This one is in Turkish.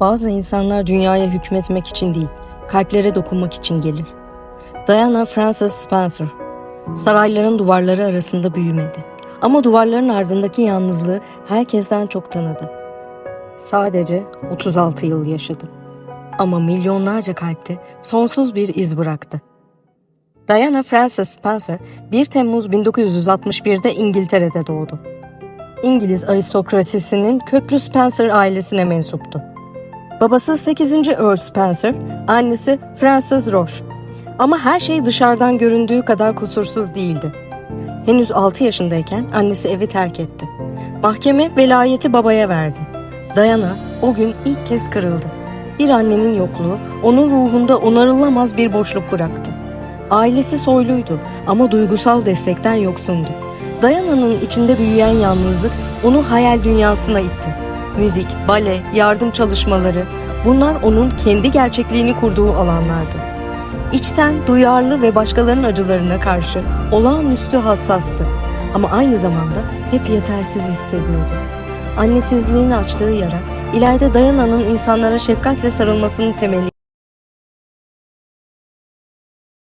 Bazı insanlar dünyaya hükmetmek için değil, kalplere dokunmak için gelir. Diana Frances Spencer, sarayların duvarları arasında büyümedi. Ama duvarların ardındaki yalnızlığı herkesten çok tanıdı. Sadece 36 yıl yaşadı. Ama milyonlarca kalpte sonsuz bir iz bıraktı. Diana Frances Spencer 1 Temmuz 1961'de İngiltere'de doğdu. İngiliz aristokrasisinin köklü Spencer ailesine mensuptu. Babası 8. Earl Spencer, annesi Frances Roche. Ama her şey dışarıdan göründüğü kadar kusursuz değildi. Henüz 6 yaşındayken annesi evi terk etti. Mahkeme velayeti babaya verdi. Diana o gün ilk kez kırıldı. Bir annenin yokluğu onun ruhunda onarılamaz bir boşluk bıraktı. Ailesi soyluydu ama duygusal destekten yoksundu. Diana'nın içinde büyüyen yalnızlık onu hayal dünyasına itti. Müzik, bale, yardım çalışmaları bunlar onun kendi gerçekliğini kurduğu alanlardı. İçten duyarlı ve başkalarının acılarına karşı olağanüstü hassastı ama aynı zamanda hep yetersiz hissediyordu. Annesizliğin açtığı yara ileride Diana'nın insanlara şefkatle sarılmasının temeli